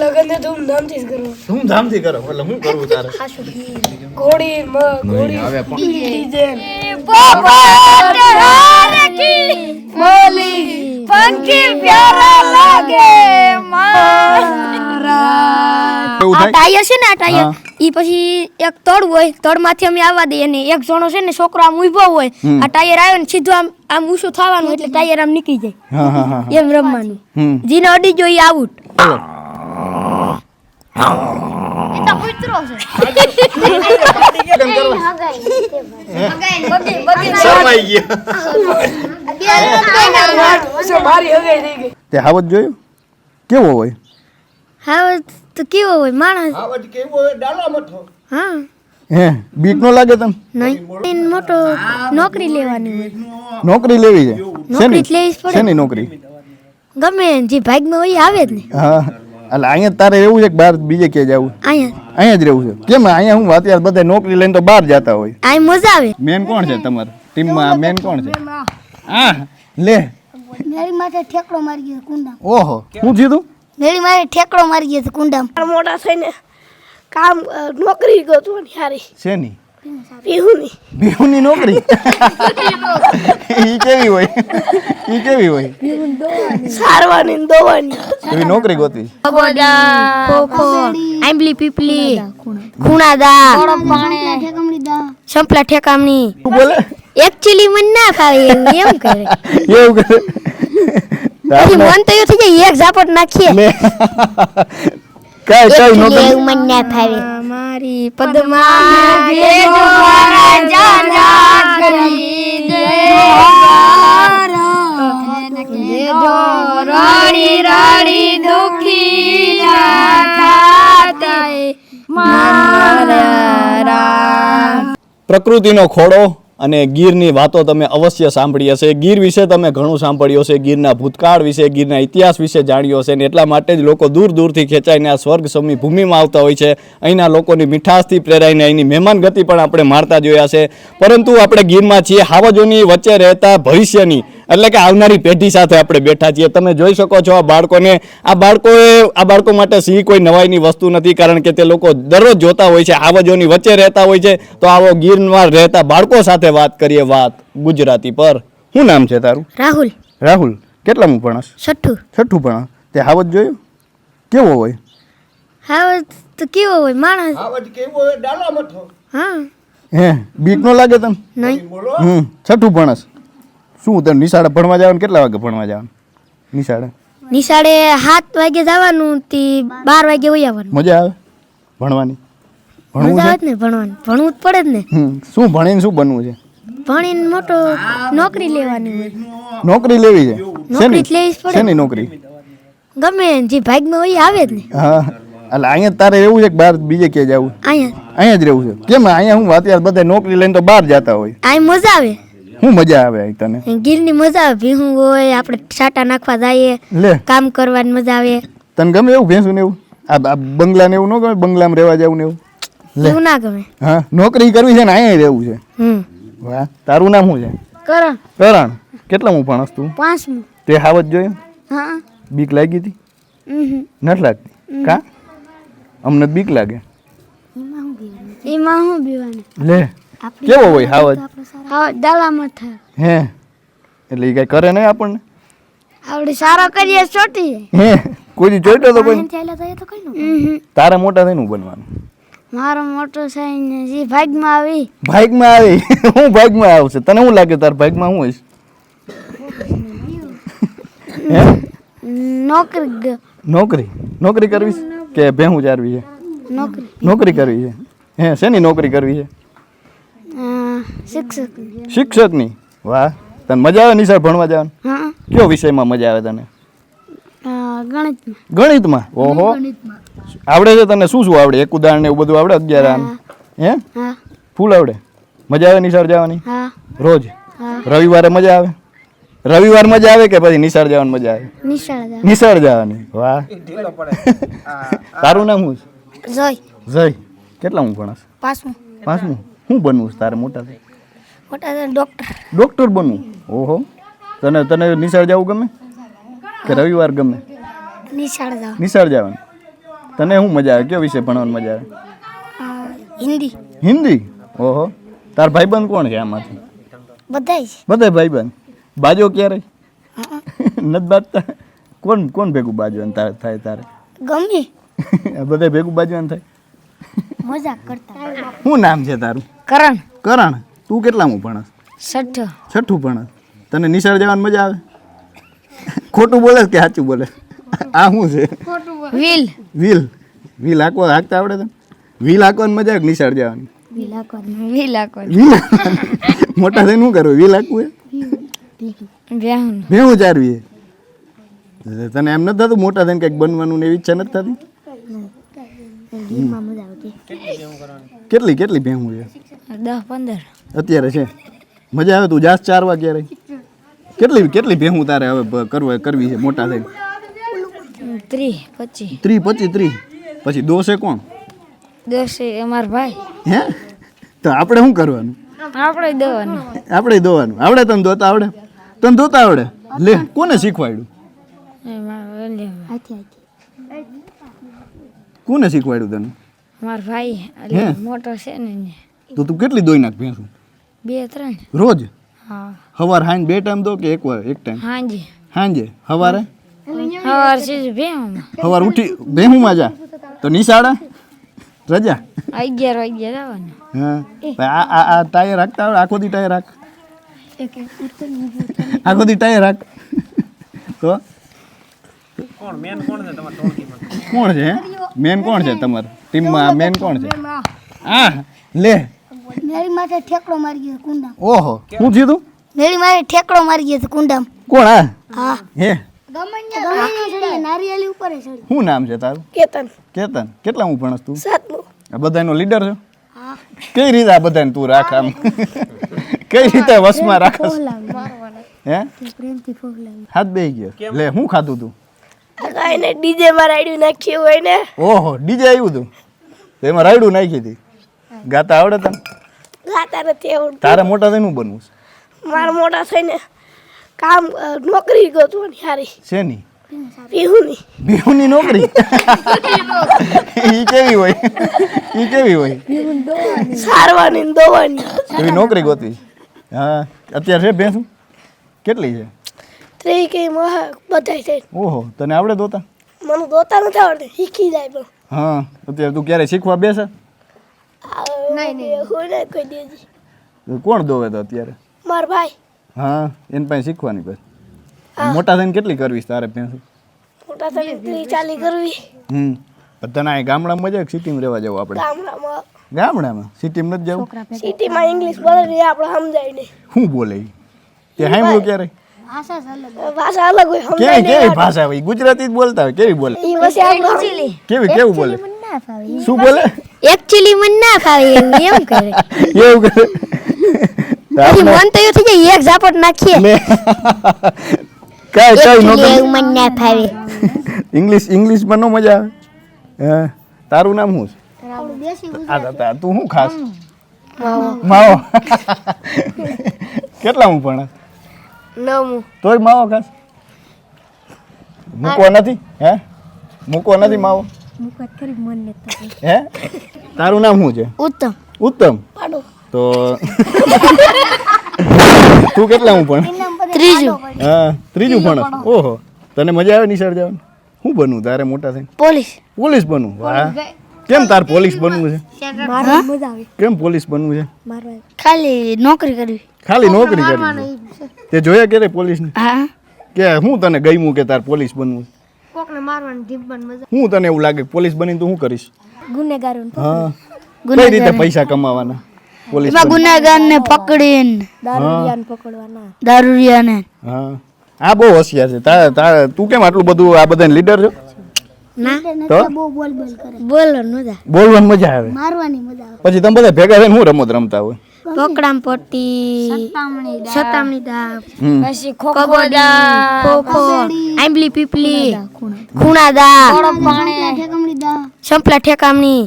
લગન ને ધૂમધામથી જ કરો. ધૂમધામથી કરો એટલે હું કરું તારે. ઘોડી મ- ઘોડી હવે ડીજે. એવું આ ટાયર છે ને આ ટાયર ઈ પછી એક તળ હોય તળમાંથી અમે આવવા દઈએ ને એક જણો છે ને છોકરો આમ ઊભો હોય આ ટાયર આવ્યો ને સીધું આમ આમ ઊંચું થવાનું એટલે ટાયર આમ નીકળી જાય. એમ રમવાનું. જીને અડી જોઈએ આઉટ તે હાવત જોયું કેવો હોય હાવત તો કેવો હોય માણસ હાવત કેવો હોય ડાલા મઠો હા હે બીક નો લાગે તમને નહીં મોટો નોકરી લેવાની હોય નોકરી લેવી છે નોકરી લેવી પડે. શેની નોકરી ગમે જે ભાગમાં હોય આવે જ ને હા એટલે અહીંયા તારે એવું છે કે બહાર બીજે ક્યાં જવું? અહીંયા. અહીંયા જ રહેવું છે. કેમ અહીંયા હું અત્યારે બધા નોકરી લઈને તો બહાર જતા હોય. અહીં મજા આવે. મેન કોણ છે તમારે? ટીમમાં મેન કોણ છે? હા લે. મેરી માથે ઠેકડો મારી ગયો કુંડા ઓહો શું થયું મેરી માથે ઠેકડો મારી ગયો કુંડા મોટા થઈને કામ નોકરી ગોતવાની હારી શેની? બિહુની. નોકરી? ઈ કેવી હોય? ઈ કેવી હોય? સારવાની દોવાની. એવી નોકરી ગોતી? ખોખો આંબલી પીપલી ખૂણાદા સંપલા ઠેકામણી. બોલે? એકચ્યુઅલી મને ના ફાવે એવું એમ કરે. એવું કરે? મન તો એવું થઈ જાય એક ઝાપટ નાખીએ. કાંઈ કાંઈ નોકરી? મને ના ફાવે. મારી પદ્મા દેજો મારા જાજા કરી દેજો રડી રડી દુખી પ્રકૃતિનો ખોળો અને ગીરની વાતો તમે અવશ્ય સાંભળી હશે. ગીર વિશે તમે ઘણું સાંભળ્યું હશે. ગીરના ભૂતકાળ વિશે, ગીરના ઇતિહાસ વિશે જાણ્યું હશે ને એટલા માટે જ લોકો દૂર દૂરથી ખેંચાઈને આ સ્વર્ગ સમી ભૂમિમાં આવતા હોય છે. અહીંના લોકોની મીઠાશથી પ્રેરાઈને અહીંની મહેમાન ગતિ પણ આપણે મારતા જોયા છે. પરંતુ આપણે ગીરમાં છીએ. હાવજોની વચ્ચે રહેતા ભવિષ્યની એટલે કે આવનારી પેઢી સાથે આપણે બેઠા છીએ. તમે જોઈ શકો છો આ બાળકોને. આ બાળકોએ આ બાળકો માટે સિંહ કોઈ નવાઈની વસ્તુ નથી કારણ કે તે લોકો દરરોજ જોતા હોય છે આવજોની વચ્ચે રહેતા હોય છે. તો આવો ગીરમાં રહેતા બાળકો સાથે વાત કરીએ વાત ગુજરાતી પર. શું નામ છે તારું? રાહુલ. રાહુલ. કેટલામું ભણસ છઠ્ઠું. છઠ્ઠું ભણસ તે હાવજ જોયું? કેવો હોય? હા તો કેવો હોય? માણસ. હાવજ કેવો હોય? ડાલા મઠો. હા. હે બીક નો લાગે તને? નહીં. હમ છઠ્ઠું ભણસ શું તને નિશાળે ભણવા જવાનું કેટલા વાગે ભણવા જવાનું? નિશાળે? નિશાળે સાત વાગે જવાનું થી બાર વાગે વહી આવવાનું. મજા આવે? ભણવાની? ભણવું મજા આવે ને ભણવાનું. ભણવું જ પડે જ ને. હમ શું ભણીને શું બનવું છે? ભણીને મોટો નોકરી લેવાની હોય. નોકરી લેવી છે? નોકરી જ લેવી જ પડે. શેની નોકરી? ગમે જે ભાગમાં હોય આવે જ ને. હા. એટલે અહીંયા જ તારે રહેવું છે કે બહાર બીજે ક્યાં જવું? અહીંયા અહીંયા જ રહેવું છે? કેમ? અહીંયા હું અત્યારે બધા નોકરી લઈને તો બહાર જતા હોય. અહીં મજા આવે. શું મજા આવે અહીં તને? ગીરની મજા આવે ભીહું હોય આપણે છાટા નાખવા જઈએ લે. કામ કરવાની મજા આવે. તને ગમે એવું ભેંસું ને એવું? આ બંગલા ને એવું ન ગમે બંગલામાં રહેવા જવું ને એવું. એવું ના ગમે. હા નોકરી કરવી છે ને અહીંયા રહેવું છે. હમ. વાહ તારું નામ શું છે? કરણ. કરણ. કેટલા હું ભણસ તું? પાંચમું. તે હાવત જોયું? હા. બીક લાગી હતી? નથી લાગતી? કા? અમને બીક લાગે. એમાં હું પીવાનું લે. કેવો હોય હાવજ? હા દાલામાં થાય. હે? એટલે એ કઈ કરે નહીં આપણને? આપણે સારો કરીએ ચોટી હે? કોઈ? જોઈતો તો કોઈ તારે મોટા થઈને બનવાનું? મારો મોટો થઈને જે ભાગમાં આવી. ભાગમાં આવી? હું ભાગમાં આવશે તને શું લાગે તાર ભાગમાં હું હોઈશ? હે? નોકરી નોકરી? નોકરી કરવી છે? કે ભેહું ચારવી છે? નોકરી. નોકરી કરવી છે? હે શેની નોકરી કરવી છે? શિક્ષક શિક્ષકની? વાહ. તને મજા આવે નિશાળ ભણવા જવાનું? હા. કયો વિષયમાં મજા આવે તને? ગણિતમાં. ગણિતમાં? ઓહો. આવડે છે તને? શું શું આવડે? એક ઉદાહરણ ને એવું બધું આવડે અગિયાર આમ? હે. ફૂલ આવડે? મજા આવે નિશાળ જવાની? હા. રોજ? રવિવારે મજા આવે? રવિવાર મજા આવે કે પછી નિશાળ જવાની મજા આવે? નિશાળ જવાની. વાહ. તારું નામ શું છે? જોઈ જય. કેટલા હું ભણાશ? પાછું પાંચમું શું બનવું તારે મોટા થઈ? મોટા થઈને ડોક્ટર ડોક્ટર બનવું? ઓહો. તને તને નિશાળ જવું ગમે? કે રવિવાર ગમે? નિશાળ જાવ નિશાળ જવાનું? તને શું મજા આવે? કયો વિષય ભણવાની મજા આવે? હિન્દી. હિન્દી? ઓહો. તાર ભાઈબંધ કોણ છે આમાંથી? બધાય છે. બધા ભાઈબંધ? બાજો ક્યારે? નથી બાજતા? કોણ કોણ ભેગું બાજવાનું થાય તારે? ગમે. બધા ભેગું બાજવાનું થાય? મજાક કરતા શું નામ છે તારું? કરણ. કરણ તું કેટલામું ભણસ? સઠ્ઠો છઠ્ઠું ભણસ. તને નિશાળ જવાની મજા આવે? ખોટું બોલે કે સાચું બોલે? આ શું છે? વ્હીલ વ્હીલ વ્હીલ હાંકવા હાંકતા આવડે તને? વ્હીલ હાંકવાની મજા આવે નિશાળ જવાની? વ્હીલ વ્હીલ મોટા થઈને શું કરવું? વ્હીલ હાંકવું ભેહું ચારવી એ તને એમ નથી થતું? મોટા થઈને કંઈક બનવાનું ને એવી ઈચ્છા નથી થતી? કેટલી કેટલી ભેહું છે? દસ પંદર. અત્યારે છે. મજા આવે તું જાસ ચાર ક્યારે કેટલી કેટલી ભેહું તારે હવે કરવા કરવી છે મોટા થઈને? ત્રીસ પચીસ. ત્રી પચી ત્રી પછી દોષે કોણ? દોષે અમાર ભાઈ. હે? તો આપણે શું કરવાનું? આપણે દોવાનું. આપણે દોવાનું. આવડે તને દોતા આવડે? તને દોતા આવડે? લે કોને શીખવાડ્યું? કોને શીખવાડ્યું તને? મારો ભાઈ મોટો છે ને તો તું કેટલી દોઈ નાખ ભેંસું? બે ત્રણ. રોજ? હા. સવાર હાંજ બે ટાઈમ દો કે એક વાર એક ટાઈમ? હાંજે. હાંજે? સવારે સવાર છે ભેમાં સવાર ઉઠી ભેહુંમાં જા. તો નિશાળા? રજા? અગિયાર વાગ્યા જવાનું. હા? આ આ આ ટાયર રાખતા આવડે? આખો દી ટાયર રાખ. આખો દી ટાયર રાખ. તો? કોણ? છે? મેન કોણ છે તમારા? ટીમમાં મેન કોણ છે? આ લે. મેરી માથે ઠેકડો મારી ગયો કુંડા ઓહો હું થયું તું મેરી માથે ઠેકડો મારી ગયો કુંડા કોણ આ હા. હે? નારિયેલી ઉપર શું નામ છે તારું? કેતન. કેતન. કેટલા હું ભણસ તું? સાતમું. આ બધાનો લીડર છો? કઈ રીતે આ બધાને તું રાખ આમ? કઈ રીતે વશમાં રાખસ? હે? હાથ બેહી ગયો. લે હું ખાધું તું? કાંઈ ને ડીજે માં રાડ્યું નાખ્યું હોય ને. ઓહો ડીજે આવ્યું તું? તો એમાં રાયડું નાખી હતી. ગાતા આવડે તને? ગાતા નથી આવડતું. તારે મોટા થઈને બનવું છે? મારા મોટા થઈને કામ નોકરી ગોતવાની હારી. શેની? પીહુની બિહુની નોકરી? ઈ કેવી હોય? ઈ કેવી હોય? સારવાની દવાની. એવી નોકરી ગોતી? હા અત્યારે છે ભેંસું? કેટલી છે? ત્રી કે બધાય થઈ. ઓહો તને આવડે દોતા? મને દોતા નથી આવડતું શીખી જાય પણ. હા અત્યારે તું ક્યારે શીખવા બેસે? નહીં હોય ને કોઈ દેજી. કોણ દોવે તો અત્યારે? માર ભાઈ. હા એન પાસે શીખવાની પછી. મોટા થઈને કેટલી કરવી તારે ભેંસું મોટા થઈને ત્રી ચાલી કરવી. હમ બધાના અહીં ગામડામાં મજા કે સિટીમાં રહેવા જવું આપણે? ગામડામાં. ગામડામાં? સિટીમાં નથી જવું? સિટીમાં ઇંગ્લિશ બોલે આપણે સમજાય નહીં. શું બોલે? તે સાંભળ્યું ક્યારે ભાષા અલગ હોય. કેવી કેવી ભાષા હોય? ગુજરાતી જ બોલતા હોય કેવી બોલે? એ પછી આપણે કેવી કેવું બોલે? શું બોલે? એકચ્યુઅલી મને ના ફાવે એમ કરે. એવું કરે? તો મન તો થઈ જાય એક ઝાપટ નાખીએ. કાંઈ કાંઈ નો એવું મને ના ફાવે. ઇંગ્લિશ ઇંગ્લિશમાં નો મજા આવે? હા? તારું નામ શું છે? આ તા- શું ખાસ? માવો. કેટલા હું ભણે નવમું તોય માવો ખાસ. મૂકવો નથી? હે? મૂકવા નથી માવો? હે? તારું નામ શું છે? ઉત્તમ. ઉત્તમ? તો તું કેટલા હું પણ ત્રીજું. હા ત્રીજું પણ ઓહો. તને મજા આવે નિશાળ જવાનું? શું બનવું તારે મોટા થઈને? પોલીસ. પોલીસ બનવું? વાહ. કેમ તાર પોલીસ બનવું છે? કેમ પોલીસ બનવું છે? ખાલી નોકરી કરવી. ખાલી નોકરી કરવી તે જોયા કે પોલીસને? હા. કે હું તને ગમ્યું કે તાર પોલીસ બનવું કોકને મારવાની જીવવાની મજા હું તને એવું લાગે કે પોલીસ બનીને તો હું કરીશ? ગુનેગારો હા. કઈ રીતે પૈસા કમાવાના પોલીસમાં ગુનેગાર ને પકડીને. હા પકડવાના. દારૂડિયાને. હા. આ બહુ હોશિયાર છે. તારે તારે તું કેમ આટલું બધું આ બધાને લીડર છો? ના? તો? બોલ બોલ કરે. બોલો મજા બોલવાની મજા આવે? મારવાની મજા આવે. પછી તમે બધા ભેગા થઈને શું રમત રમતા હોય? પકડામ પટ્ટી સતામણી દા પછી ખોખો આંબલી પીપલી ખૂણા. દા સંપલા ઠેકામણી.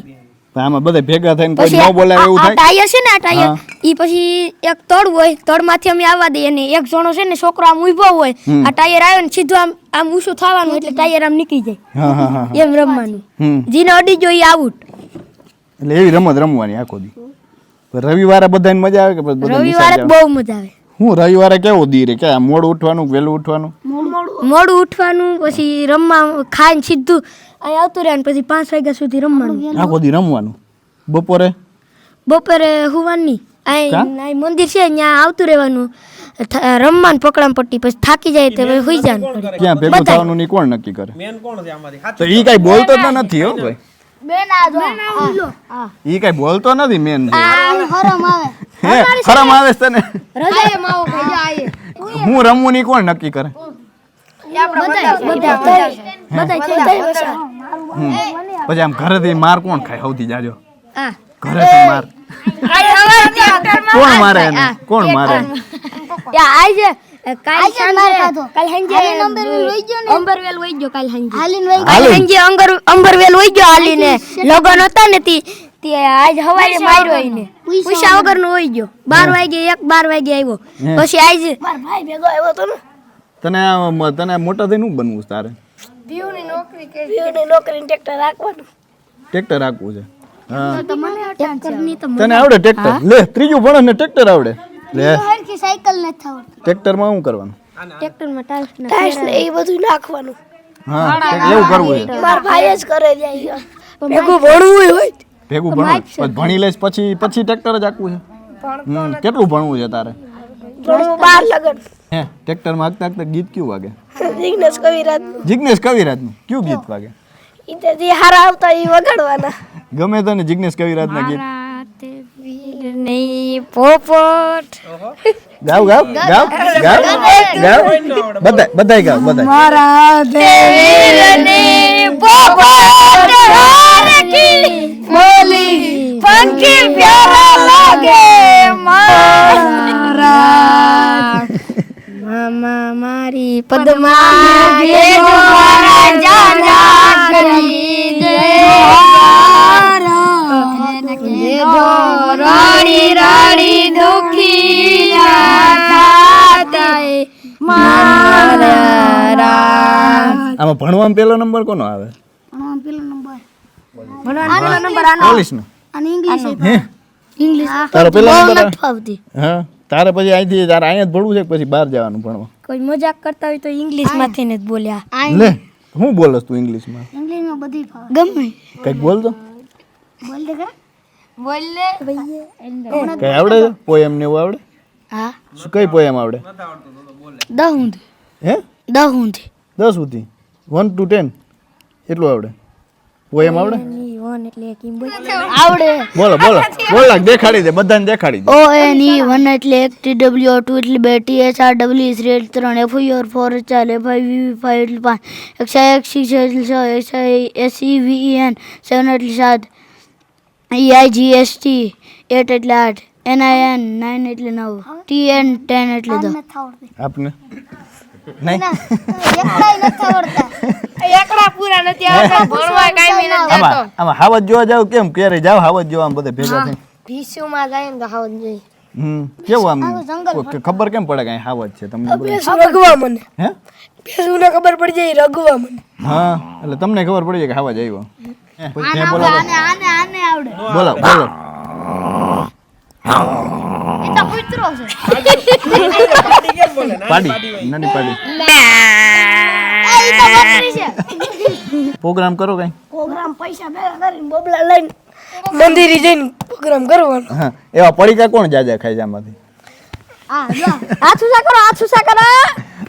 આમાં બધા ભેગા થઈને કોઈ ન બોલાવે એવું થાય? ટાયર છે ને આ ટાયર ઈ પછી એક તળ હોય તળમાંથી અમે આવવા દઈએ ને એક જણો છે ને છોકરો આમ ઊભો હોય આ ટાયર આવે ને સીધું આમ આમ ઊંચું થવાનું એટલે ટાયર આમ નીકળી જાય. એમ રમવાનું. જીને અડી જો ઈ આઉટ એટલે એવી રમત રમવાની આખો દી. રવિવારે બધાને મજા આવે કે રવિવારે બહુ મજા આવે. હું રવિવારે કેવું દી રે? કે આ મોડું ઉઠવાનું વેલું વહેલું ઉઠવાનું? મોડું ઉઠવાનું પછી રમવા ખાઈને સીધું અહીં આવતું રહેવાનું પછી પાંચ વાગ્યા સુધી રમવાનું આખો દી રમવાનું બપોરે બપોરે હુવાની અહીં? અહીં મંદિર છે ત્યાં આવતું રહેવાનું રમવાનું પકડામ પટ્ટી પછી થાકી જાય તો પછી હુઈ જવાનું ક્યાં ભેગું થવાનું ની કોણ નક્કી કરે મેન કોણ છે આમાંથી તો ઈ કઈ બોલતો તો નથી હો ભાઈ બેન આ ઈ કઈ બોલતો નથી મેન હરમ આવે હે ખરામ આવે છે તને રજાએ માવો ભાઈ આયે હું રમવું ની કોણ નક્કી કરે હમ. પછી આમ ઘરેથી માર કોણ ખાય? સૌથી જાજો. ઘરેથી માર. કોણ મારે એને? કોણ મારે? આજે કાલ સાંજે કાલ સાંજે અંબરવેલ વઈ ગયો ને? અંબરવેલ વઈ ગયો કાલ સાંજે. હાલીન વઈ કાલ સાંજે અંગર અંબરવેલ વઈ ગયો હાલીને. લગન હતા ને તી તે આજ હવારે માર્યો એને. પૈસા વગર નો વઈ ગયો. 12 વાગે એક 12 વાગે આવ્યો. પછી આજ મારા ભાઈ ભેગો આવ્યો હતો ને. તને તને મોટા થઈને બનવું તારે? પીયુની નોકરી પીયુની નોકરીને ટ્રેક્ટર રાખવાનું. ટ્રેક્ટર રાખવું છે. હા. તને આવડે ટ્રેક્ટર? લે ત્રીજું ભણે ને ટ્રેક્ટર આવડે. લે. હરખી સાયકલ ન થાવ ટ્રેક્ટરમાં શું કરવાનું? ટ્રેક્ટરમાં ટાયર ના ટાયર્સ ને એ બધું નાખવાનું. હા એવું કરવું છે. મારા ભાઈ જ કરે જાય ભેગું ભણવું હોય ભેગું ભણવું. ભણી લઈશ પછી પછી ટ્રેક્ટર જ આખવું છે. કેટલું ભણવું છે તારે? ભણવું બાર લગન. હે ટ્રેક્ટરમાં આગતા આગતા ગીત કયું વાગે? જિગ્નેશ કવિરાજ. જિગ્નેશ કવિરાજનું. કયું ગીત વાગે? ઈ જે હારા આવતા એ વગાડવાના. ગમે તને જિગ્નેશ કવિરાજના ગીત. નહીં પોપટ. ગાવ ગાવ ગાવ ગાવ ગાવ બધાય બધાય ગાવ બધાય. મારા દેવીરને પોપટ. હરખી મોલી પંખી પ્યારા લાગે. મારા મામા મારી પદમા કરી રડી રડી દુખી આમાં ભણવામાં પેલો નંબર કોનો આવે? પેલો નંબર. આનો પોલીસનો અને ઇંગ્લિશ હે? ઇંગ્લિશ. તારો પેલો નંબર આવતી. હા. તારે પછી અહીંથી તારે અહીંયા જ ભણવું છે પછી બહાર જવાનું ભણવા? કોઈ મજાક કરતા હોય તો ઇંગ્લિશમાંથી ને જ બોલ્યા લે હું બોલસ તું ઇંગ્લિશમાં ઇંગ્લિશમાં બધી ગમે. કંઈક બોલ તો. બોલ દે બોલ લે કઈ આવડે? પોએમ ને એવું આવડે? હા. શું કઈ પોએમ આવડે? દહુંદ હે? દહુંદ દસ સુધી. વન ટુ ટેન એટલું આવડે. પોએમ આવડે? વન એટલે એક આવડે. બોલો બોલો. બોલ લાગ દેખાડી દે બધાને દેખાડી દે. ઓ એન ઈ વન એટલે એક ટી ડબલ્યુ ટુ એટલે બે T H R W three એટલે ત્રણ એફ યોર ફોર ચાર એફ આઈ વી ફાઈવ એટલે પાંચ એકસો એક સિક્સ એટલે છ S I S E V N seven એટલે સાત E I G S T eight એટલે આઠ એન આઈ એન નાઇન એટલે નવ ટી એન ટેન એટલે દસ. આપને? નહીં? એકડા પૂરા નથી આવતા ભણવા કાઈ આમાં આમાં હાવજ જોવા જાવ કેમ? જાવ હાવજ જોવા આમ બધે ભેગા થઈને? ભીસુમાં જાય ને તો હાવ જોઈએ. હમ કેવું આમ? ખબર કેમ પડે કઈ હાવત હાવજ છે? તમને રગવા મને. હે? ભેંસુને ખબર પડી જાય રગવા મને. હા એટલે તમને ખબર પડી જાય કે હાવજ આવ્યો. હે, પછી ત્યાં બોલો આને આને આને આવડે. બોલો બોલો એ તો કૂતરો છે પાડી. કેમ બોલે પાડી. નાની પાડી એ તો બકરી છે. પ્રોગ્રામ કરો કઈ? પ્રોગ્રામ પૈસા ભેગા કરીને બબલા લઈને મંદિરે જઈને પ્રોગ્રામ કરવાનો. હા એવા પડીકા કોણ જાજા ખાય છે આમાંથી? આ જો કરો આછુસા કરો.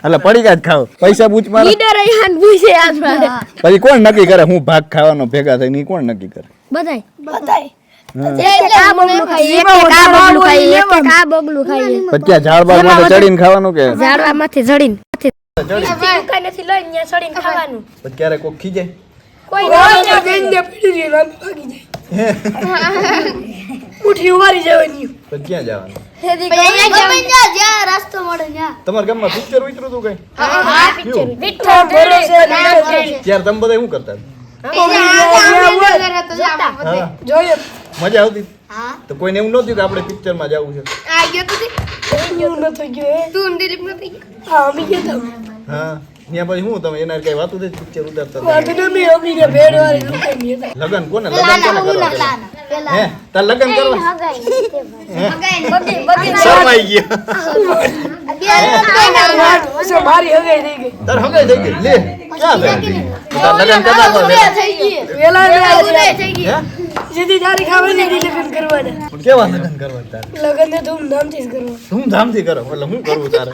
એટલે પડીકા જ ખાવ પૈસા બૂચ મારે. લીડર અહીંયા પૂછે આમાં પછી કોણ નક્કી કરે? હું ભાગ ખાવાનો ભેગા થઈને કોણ નક્કી કરે? બધાય. બધાય. તમારા ગામમાં પિક્ચર ઉતર્યું તું કઈ? ત્યારે તમે બધા શું કરતા જોઈએ. મજા આવતી? હા. તો કોઈને એવું નહોતું કે આપણે પિક્ચરમાં જવું છે. આ ગયો તો એવું નતો ગયો હે? તું દિલીપ નથી હા અમે ગયા તો. હા ત્યાં પછી હું તમે એના કઈ વાતું નથી પિક્ચર ઉતારતા? વાત ને બી અમી ને ભેડ વાળી લગન કોને? લગન કોને? પેલા. હે તાર લગન કરવા? હગાઈ ગયા. હગાઈ થઈ ગઈ? તાર હગાઈ થઈ ગઈ. લે. લગન કરતા હતા પેલા? વેલા થઈ ગઈ જેથી તારીખ આવે ને એની કરવાના. પણ કેવા લગન કરવા તારે? લગ્ન ને ધૂમધામથી જ કરવા ધૂમધામથી કરો એટલે હું કરવું તારે?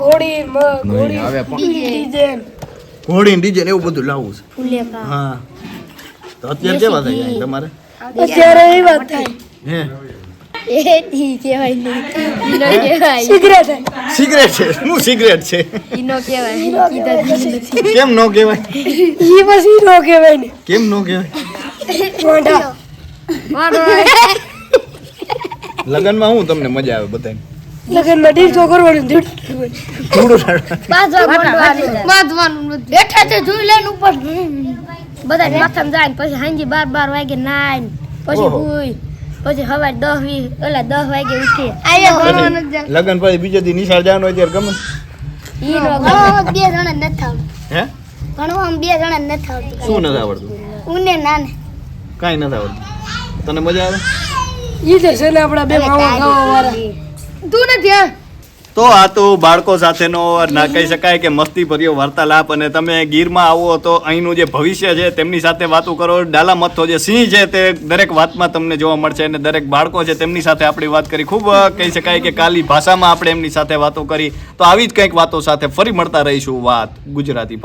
ઘોડી મ ઘોડી ડીજે. ઘોડી ડીજે એવું બધું લાવવું છે. ફુલેકા હા. તો અત્યારે કેવા થઈ જાય તમારે? અત્યારે એ વાત થાય હે? એ ઈ કહેવાય નહીં. ઈનો કહેવાય. સિગરેટ. સિગરેટ છે? શું સિગરેટ છે? ઈનો કહેવાય. કીધા કેમ નો કહેવાય? ઈ પછી નો કહેવાય ને. કેમ નો કહેવાય? મોઢા લગનમાં હું તમને મજા આવે બધાને? લગનમાં માં ડીજો કરવાનું. થોડું બાંધવાનું બેઠા છે જોઈ લેન ઉપર. બધા માથામાં જાય ને પછી હાંજી બાર બાર વાગે નાય ને પછી ઓહો. પછી સવારે દસ વી ઓલા દસ વાગે ઉઠીએ. લગન પછી બીજો દી નિશાળ જવાનું હોય ત્યારે ગમે ઈ બે જણા નથી આવતું. હે? ભણવામાં બે જણા નથી આવતું. શું નથી આવડતું? ઉને નાને. કાંઈ નથી આવડતું. તને મજા આવે? ઈ તો છે ને આપણા બે માવા ખાવા વાળા તું નથી આ તો આ તો બાળકો સાથેનો ના કહી શકાય કે મસ્તી ભર્યો વાર્તાલાપ અને તમે ગીરમાં આવો તો અહીંનું જે ભવિષ્ય છે તેમની સાથે વાતો કરો ડાલા મથો જે સિંહ છે તે દરેક વાતમાં તમને જોવા મળશે અને દરેક બાળકો છે તેમની સાથે આપણી વાત કરી ખૂબ કહી શકાય કે કાલી ભાષામાં આપણે એમની સાથે વાતો કરી તો આવી જ કંઈક વાતો સાથે ફરી મળતા રહીશું વાત ગુજરાતી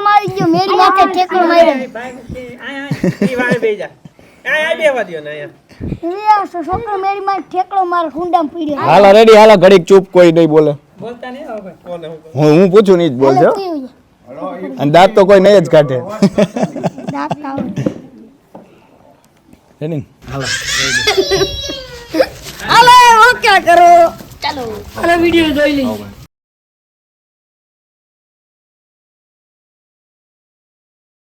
મારી ગયો મેરી જા. હાલા રેડી હાલા ઘડીક ચૂપ કોઈ નહીં બોલે. બોલતા નહીં હવે કોને હું પૂછું નહીં જ બોલજો. અને દાંત તો કોઈ નહીં જ કાઢે. દાંત આવડે. હાલો હું ક્યાં કરો. ચાલો હાલો વીડિયો જોઈ લઈએ.